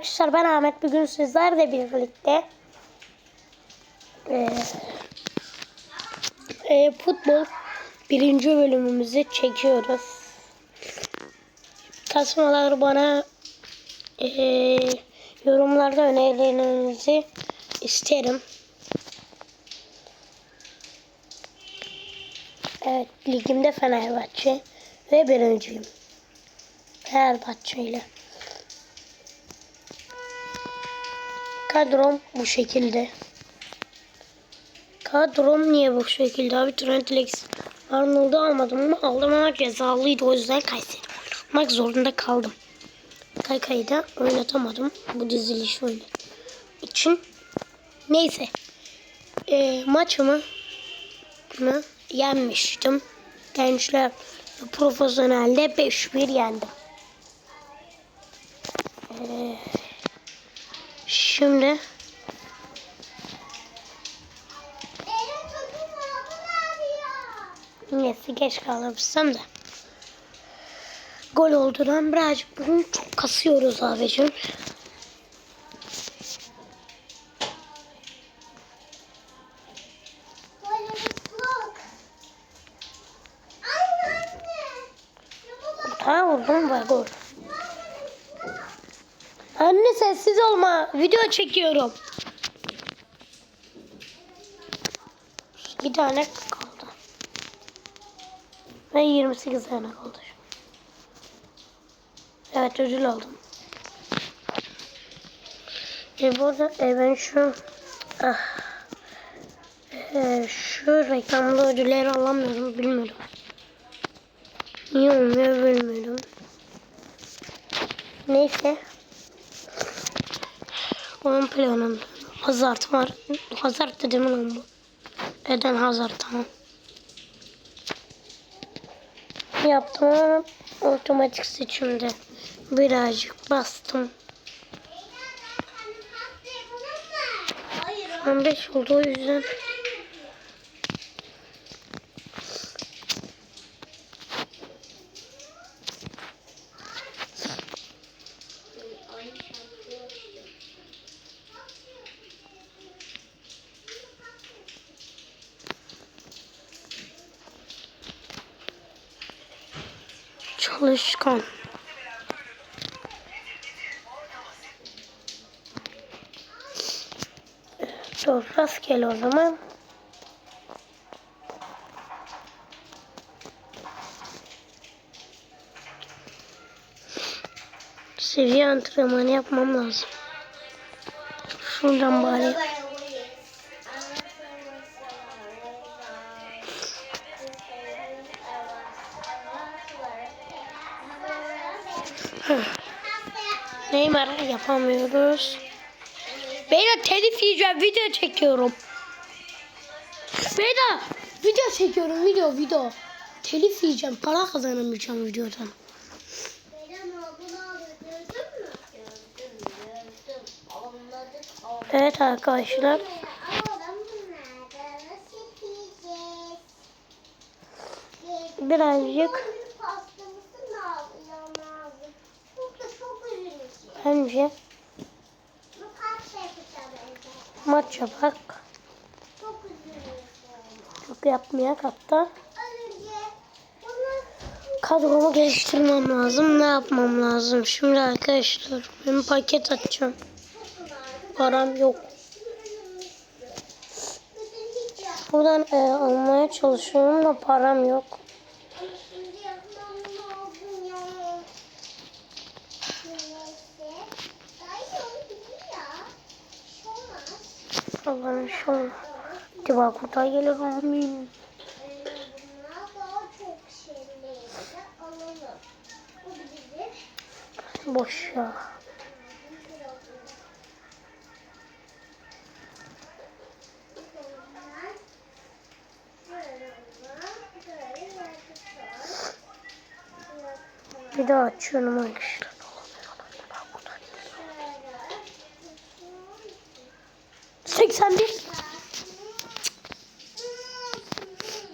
Arkadaşlar ben Ahmet bugün sizlerle birlikte e, e, futbol birinci bölümümüzü çekiyoruz. Kasmalar bana e, yorumlarda önerilerinizi isterim. Evet ligimde Fenerbahçe ve birinciyim. Fenerbahçe ile. Kadrom bu şekilde. Kadrom niye bu şekilde abi? Trent Lex Arnold'u almadım ama aldım ama cezalıydı. O yüzden Kayseri oynamak zorunda kaldım. Kaykay'ı da oynatamadım. Bu diziliş oyunu için. Neyse. E, maçımı mı yenmiştim. Gençler profesyonelde 5-1 yendim. Ee, şimdi neyse geç kalmışsam da gol olduran birazcık bugün çok kasıyoruz abicim. Ha vurdum ve gol. Anne sessiz olma. Video çekiyorum. Bir tane kaldı. Ve 28 tane kaldı. Evet ödül aldım. E burada e, ben şu ah, e, şu reklamda ödülleri alamıyorum bilmiyorum. Niye olmuyor bilmiyorum. Neyse. Onun planında Hazard var. Hazard dedim lan bu. Eden Hazard tamam. Yaptım otomatik seçimde birazcık bastım. 15 oldu o yüzden. Dur rastgele o zaman. Seviye antrenmanı yapmam lazım. Şuradan bari. Neymar yapamıyoruz. Beyler telif yiyeceğim. Video çekiyorum. Beyler video çekiyorum. Video video. Telif yiyeceğim. Para kazanamayacağım videodan. Evet arkadaşlar. Birazcık bence maç yapak. Çok yapmayak hatta. Kadromu geliştirmem lazım. Ne yapmam lazım? Şimdi arkadaşlar ben paket açacağım. Param yok. Buradan e, almaya çalışıyorum da param yok. Allah'ım şu acaba kurtar gelir amin. Boş ya. Bir daha açıyorum arkadaşlar. Seksen bir.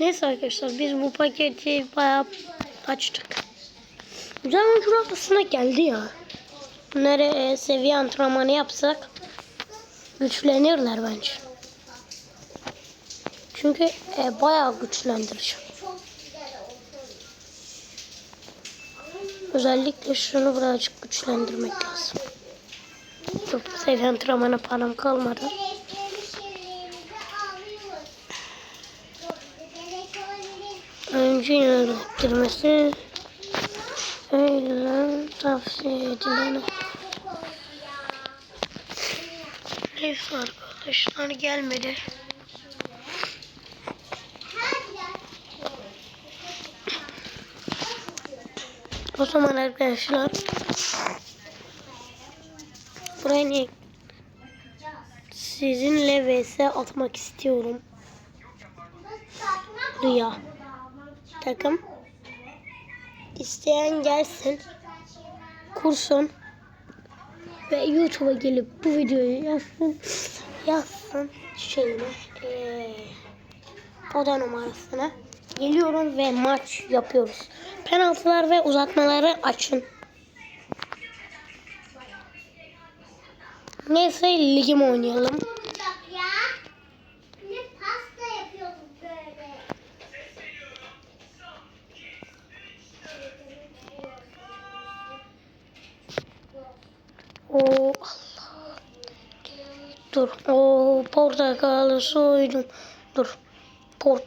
Neyse arkadaşlar biz bu paketi bayağı açtık. Güzel oyuncular aslında geldi ya. Bunları e, seviye antrenmanı yapsak güçlenirler bence. Çünkü e, bayağı güçlendirici. Özellikle şunu birazcık güçlendirmek lazım. Dur, seviye antrenmanı param kalmadı. Önce yönlendirmesi öyle tavsiye edilen Neyse arkadaşlar gelmedi. O zaman arkadaşlar buraya sizinle vs atmak istiyorum. Rüya takım. İsteyen gelsin. Kursun. Ve YouTube'a gelip bu videoyu yazsın. Yazsın şeyini. Ee, oda numarasına. Geliyorum ve maç yapıyoruz. Penaltılar ve uzatmaları açın. Neyse ligim oynayalım. ya. Ne pasta yapıyorduk böyle. O Allah. Dur. O portakalı soydum. Dur. Port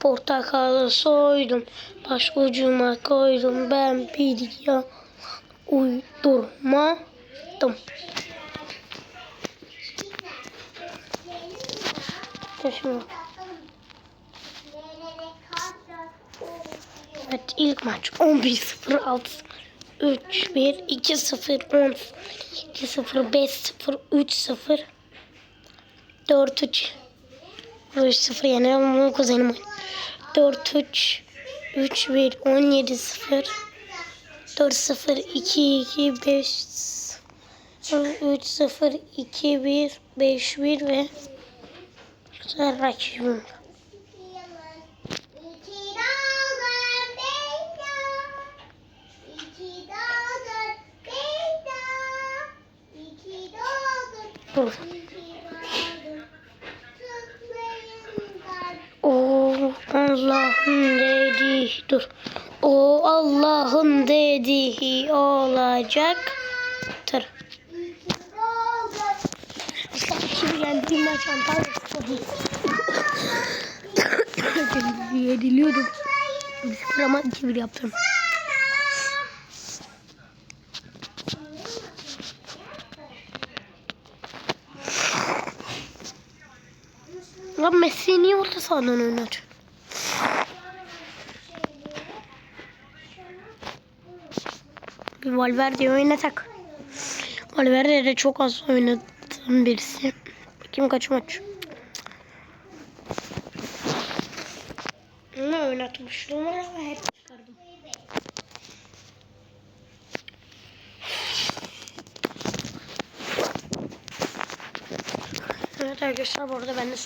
portakalı soydum. Baş ucuma koydum. Ben bir ya uydurmadım. Dur şimdi. Evet ilk maç 11-0 6 3 1 2 0 10 2 0 5 0 3 0 4 3 3 0 yani ama kuzenim oynuyor. 4 3 3 1 17 0 4 0 2 2 5 3 0 2 1 5 1 ve rakibim. Dur. O Allah'ın dediği dur. O Allah'ın dediği olacaktır. Şimdi geldiğim maç Antalya Spor. Yeniliyordum. Ama iki bir yaptım. Lan Messi niye orta sahadan oynar? Bir Valverde'yi oynatak. Valverde de çok az oynadığım birisi. Bakayım kaç maç. Ne oynatmıştım ama hep çıkardım. Evet arkadaşlar bu arada ben de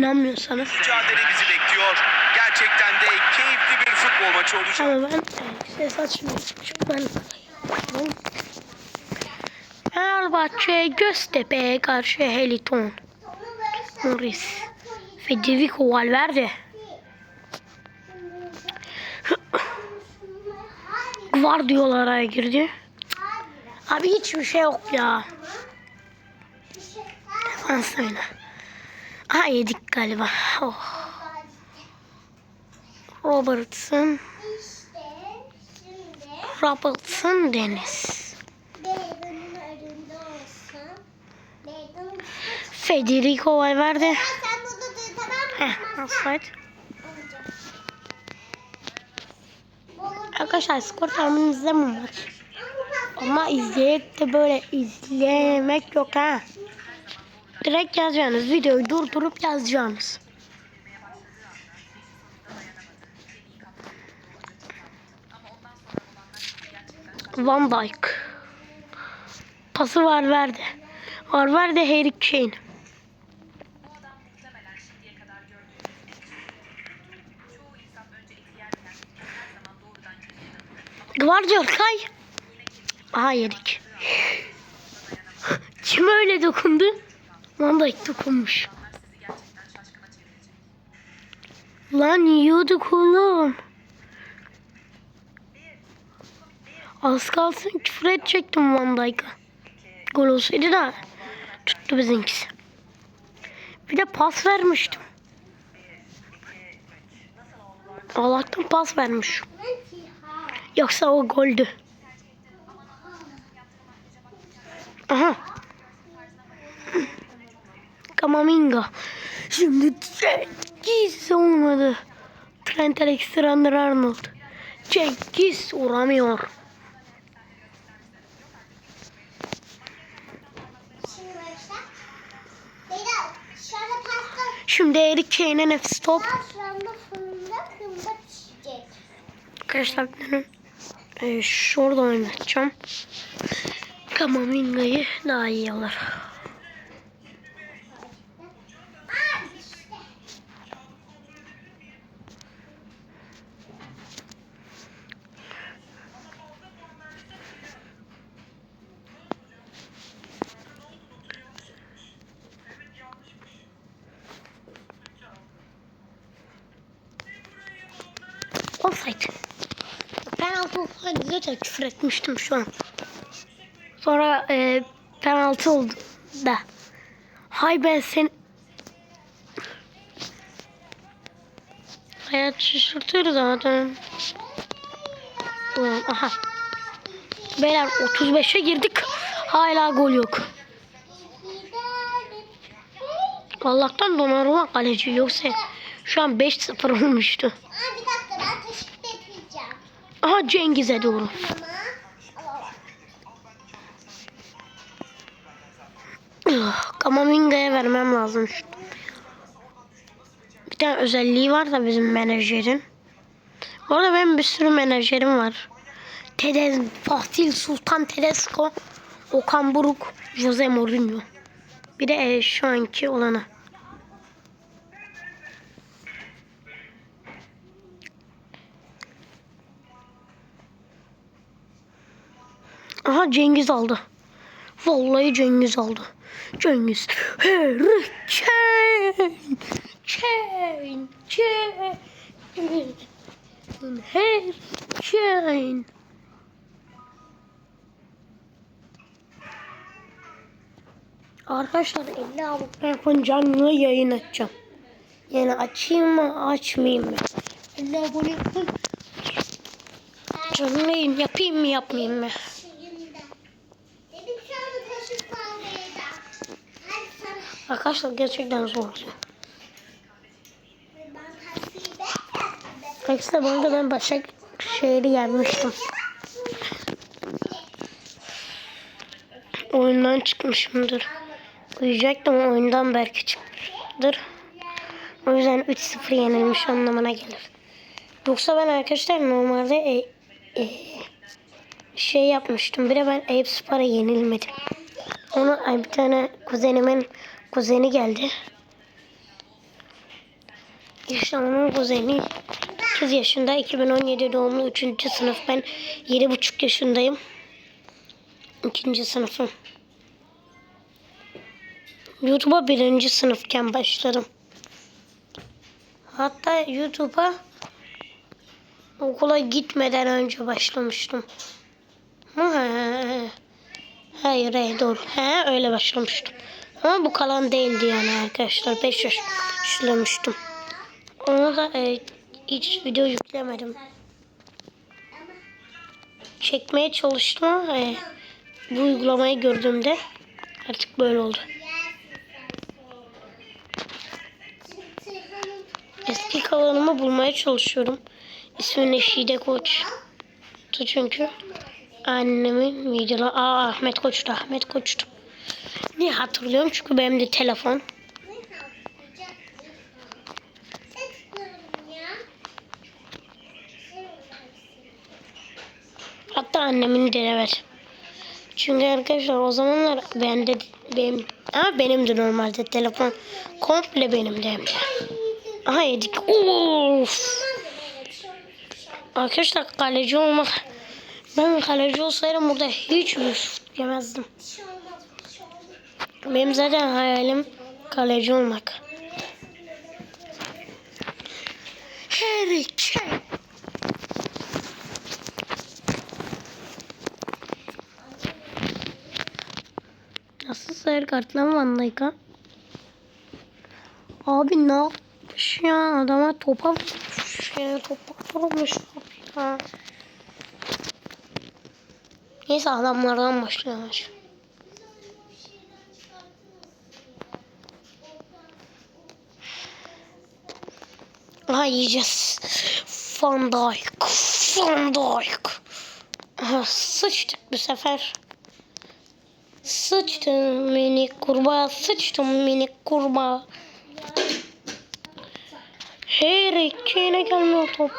sütçü inanmıyorsanız mücadele bizi bekliyor. Gerçekten de keyifli bir futbol maçı olacak. ama ben ses açmıyorum çünkü ben Fenerbahçe Göztepe'ye karşı Heliton Morris Federico Valverde Guardiola'ya girdi. Abi hiçbir şey yok ya. Defans oyna. Ha yedik galiba. Oh. Robertson, Robertson Deniz. Federico Valverde. Heh, offside. Arkadaşlar skor tahmini izlemem var. Ama izleyip de böyle izlemek yok ha. Direkt yazacaksınız. Videoyu durdurup yazacaksınız. Van Dijk. Pası var verdi. Var verdi Harry Kane. Guardiol kay. Aha yedik. Kim öyle dokundu? Van Dijk dokunmuş. Lan yiyorduk oğlum. Az kalsın küfür edecektim Van Dijk'a. Gol olsaydı da tuttu bizimkisi. Bir de pas vermiştim. Allah'tan pas vermiş. Yoksa o goldü. Aha. Kamaminga. Şimdi Cengiz olmadı. Trent Alexander-Arnold. Cengiz uğramıyor. Şimdi Eric Kane'e nefes top. Arkadaşlar benim e, şurada oynatacağım. Kamaminga'yı daha iyi alır. Aa işte. Offside. Penaltı olsaydı zaten küfür etmiştim şu an. Sonra e, penaltı oldu da. Hay ben sen... Hayat şaşırtır zaten. Ulan, Aha. Beyler 35'e girdik. Hala gol yok. Allah'tan Donnarumma kaleci yoksa şu an 5-0 olmuştu. Aa bir dakika ben teşvik edeceğim. Aha Cengiz'e doğru. Şu. Bir tane özelliği var da bizim menajerin. Orada benim bir sürü menajerim var. Tedez, Fatih Sultan Tedesco, Okan Buruk, Jose Mourinho. Bir de e, şu anki olanı. Aha Cengiz aldı. Vallahi Cengiz aldı. Cengiz. Harry Kane. Kane. Kane. Harry Kane. Arkadaşlar 50 abone yapın canlı yayın açacağım. Yani açayım mı açmayayım mı? 50 abone yapın. Canlı yayın yapayım mı yapmayayım mı? şimdi. Dedim şu anda teşvik almayacağım. Hadi sana. Arkadaşlar gerçekten zor. Aksine bu arada ben Başakşehir'i yenmiştim. Oyundan çıkmışımdır. Uyuyacaktım oyundan belki çıkmıştır. O yüzden 3-0 yenilmiş anlamına gelir. Yoksa ben arkadaşlar normalde e, e, şey yapmıştım. Bir de ben Eyüp Spor'a yenilmedim. Onu bir tane kuzenimin kuzeni geldi. Onun kuzeni 8 yaşında 2017 doğumlu 3. sınıf. Ben 7,5 yaşındayım. 2. sınıfım. YouTube'a birinci sınıfken başladım. Hatta YouTube'a okula gitmeden önce başlamıştım. Hayır, hayır doğru. He, öyle başlamıştım. Ama bu kalan değildi yani arkadaşlar. 5 yaş başlamıştım. Onu da e, hiç video yüklemedim. Çekmeye çalıştım ama e, bu uygulamayı gördüğümde artık böyle oldu. Eski kalanımı bulmaya çalışıyorum. İsmi Neşide Koç. Çünkü annemin videoları... Aa Ahmet Koç'tu, Ahmet Koç'tu. Niye hatırlıyorum? Çünkü benim de telefon. Hatta annemin de evet. Çünkü arkadaşlar o zamanlar bende benim ama benim de normalde telefon komple benim de de. Aha yedik. Of. Arkadaşlar kaleci olmak Ben kaleci olsaydım burada hiç bir şut. Bir şey olmaz. Bir şey olmaz. Benim zaten hayalim kaleci olmak. Harry Kane. Nasıl sayır kartla mı Van Dijk'a? Abi ne yapmış ya? Adama topa vurmuş ya. Topa vurmuş ya. Neyse adamlardan başlıyorlar. Aha yiyeceğiz. Van Dijk. Van Dijk. Sıçtık bu sefer. Sıçtım minik kurbağa. Sıçtım minik kurbağa. Harry Kane'e gelmiyor top.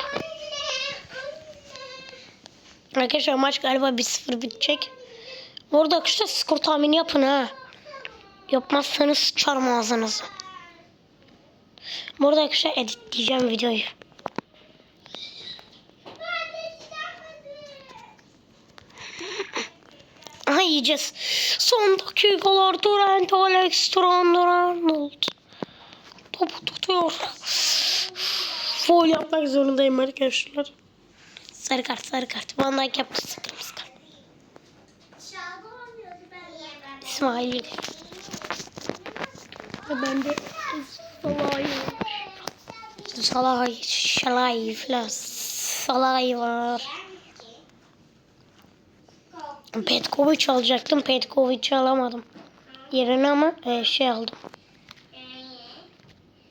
Arkadaşlar maç galiba 1-0 bitecek. Orada arkadaşlar skor tahmini yapın ha. Yapmazsanız sıçarım ağzınızı. Burada arkadaşlar editleyeceğim videoyu. Aha yiyeceğiz. Son dakikalar Durant Alex Durant Arnold. Topu tutuyor. Foul yapmak zorundayım arkadaşlar. Sarı kart sarı kart. Van Dijk yaptı kırmızı kart. İsmail. Ben de Salah'ı Salah, Şalay falan. Salay var. Petkovic alacaktım. Petkovic'i alamadım. Yerine ama e, şey aldım.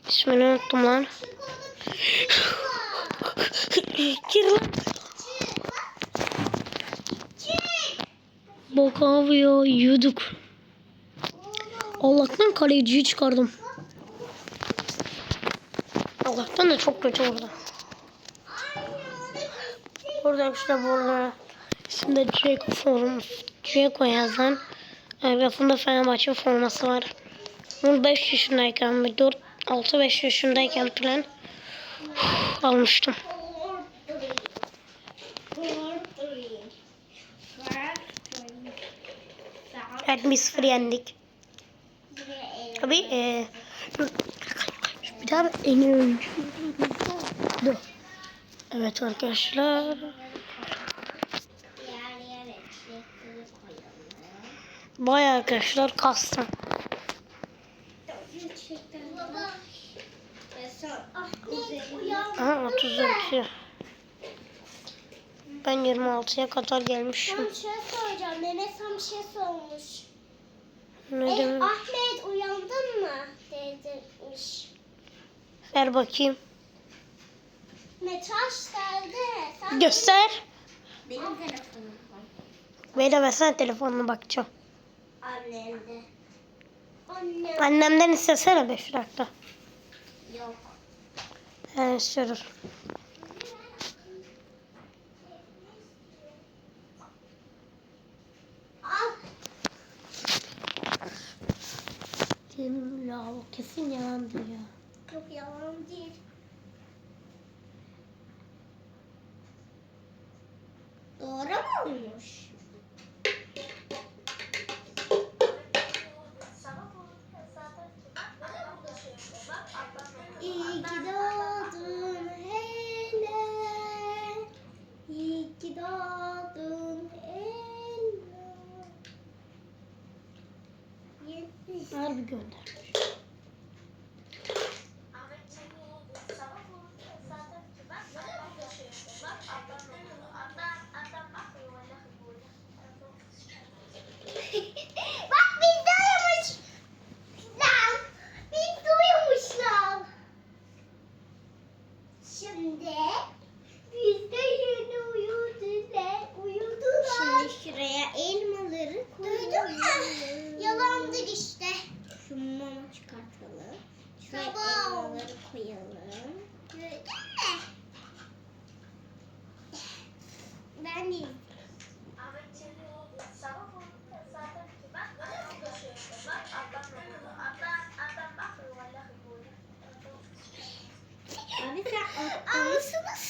İsmini unuttum lan. Gir lan. Bok ya yuduk. Allah'tan kaleciyi çıkardım. Allah'tan da çok kötü oldu. Burada işte burada üstünde Ceko form Ceko yazan etrafında Fenerbahçe forması var. Bunu 5 yaşındayken bir 4 6 5 yaşındayken falan almıştım. Evet 1-0 yendik. Tabii e, bir daha en iyi oyuncu. Dur. Evet arkadaşlar. Bayağı arkadaşlar uyan. Aha 32. Ben 26'ya kadar gelmişim. Ben bir şey soracağım. Mehmet sana bir şey sormuş. Ne Eh, demek? Ahmet uyandın mı? Demiş. Ver bakayım. Metraş geldi. Sen Göster. Benim telefonum var. Böyle versene telefonuna bakacağım. Annemde. Annem. Annemden istesene 5 dakika. Yok. He istiyorum. Al. Kim ya o kesin yalan diyor.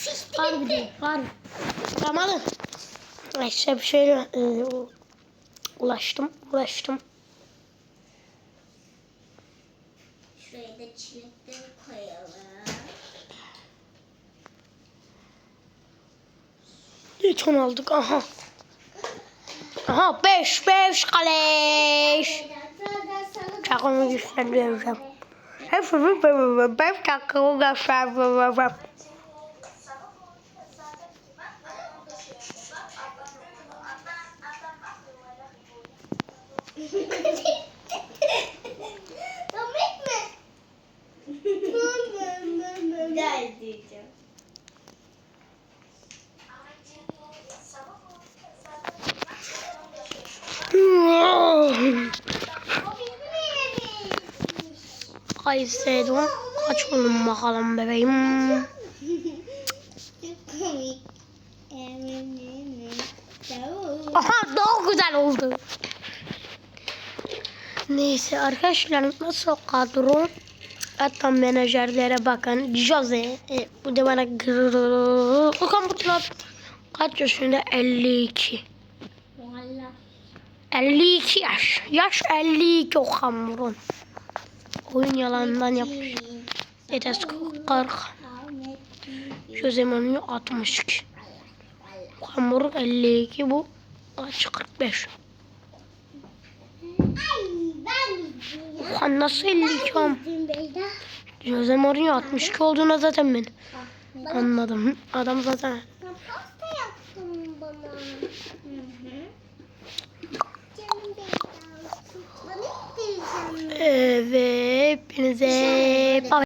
Siktin. Harbi değil. Harbi. Tamam alın. İşte bir şeyle e, ulaştım. Ulaştım. Şuraya da çilekleri koyalım. Jeton aldık. Aha. Aha 5 5 kaleş. Çakımı güçlendireceğim. Hepsini böyle 5 çakımı Komik mi? Bizim yerimiz. Ay sevdim. Kaç oğlum bakalım bebeğim. Çok komik. Aha daha güzel oldu. Neyse arkadaşlar nasıl kadro? Hatta menajerlere bakın. Jose. E, bu da bana. Okan Burçlar kaç yaşında? 52. Valla. 52 yaş. Yaş 52 Okan Burun. Oyun yalandan yapmış. Tedesco 40. Jose Mourinho 62. Okan Burun 52 bu. Kaç 45. Ay Okan nasıl 52 am? Jose Mourinho 62 olduğuna zaten ben anladım. Adam zaten pasta yaptın bana. Evet, hepinize